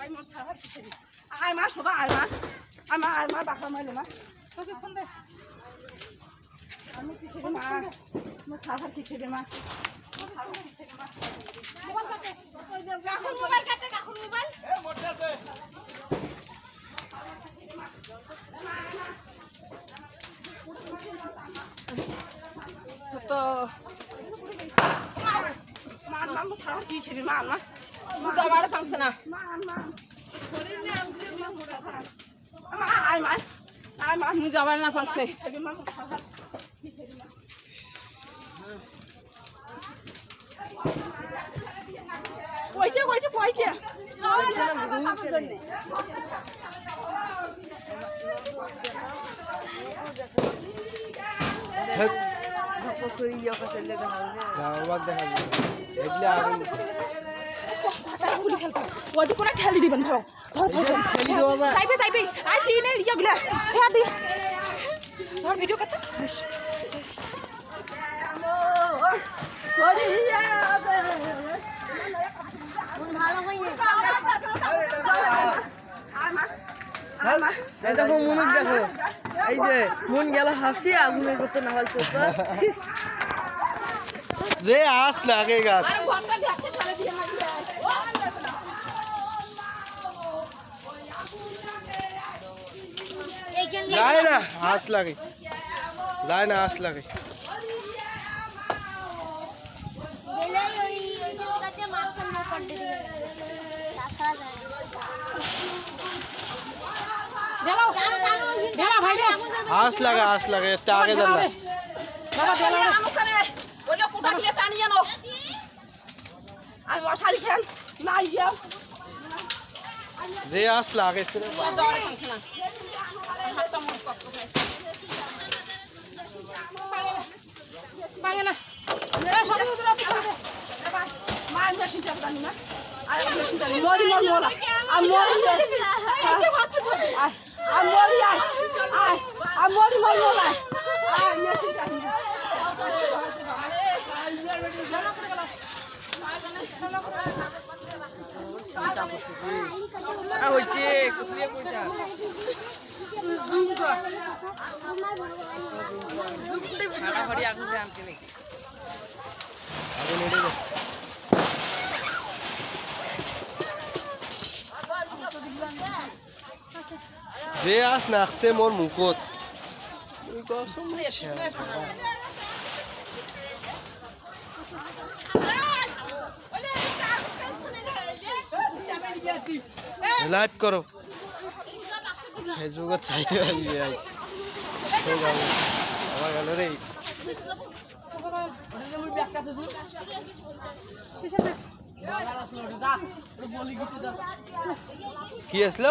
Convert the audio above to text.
I মোর সাহার কি ছেড়ে আই মা সবা আই মা। আই মা আই মা বাকা মাইলে মা। তোকে ফোন দে। আমি ছেড়ে মা। মোর মা মোবাইল কাটে মোবাইল। তো মান মা। বুঝা বাড়ে পাংছে না। শরীরে আঙ্গুলে গুলো মোড়া খান মা আই মা আই মা বুঝা বাড়ে না পাংছে কইছে কইছে কইছে আবার দেখা যাবে দিবেন ধরো ইয়া হ্যাঁ দি। ধর ভিডিও করতে এই দেখো মুনুক দেখো এই যে মন গেল হাসি আগুনে করতে না হল যে আস লাগে গাছ যান না বাবা দেলা আমাকে ওইটা পুটা দিয়ে টানিয়ে নো আমি মশারি খেন না ইয়া যে আস লাগে পাঙ্গে না এ সরে ভিতরে ভিতরে মেশিন চাপ জানি না। আর মেশিন চাপ মরি মর আর মরি। আর মরি আয় আয় আর মরি মর মোলা আর মেশিন চাপ হচ্ছে কুতলিয়ে পয়সা জুম কর। জুম করে ফাড়াফাড়ি আগুন আনতে নাকি? যে আস নাকছে মোর মুখত। লাইভ করো। ফেসবুকত চাইতে যাবে আমার গেল রে কি আসলো?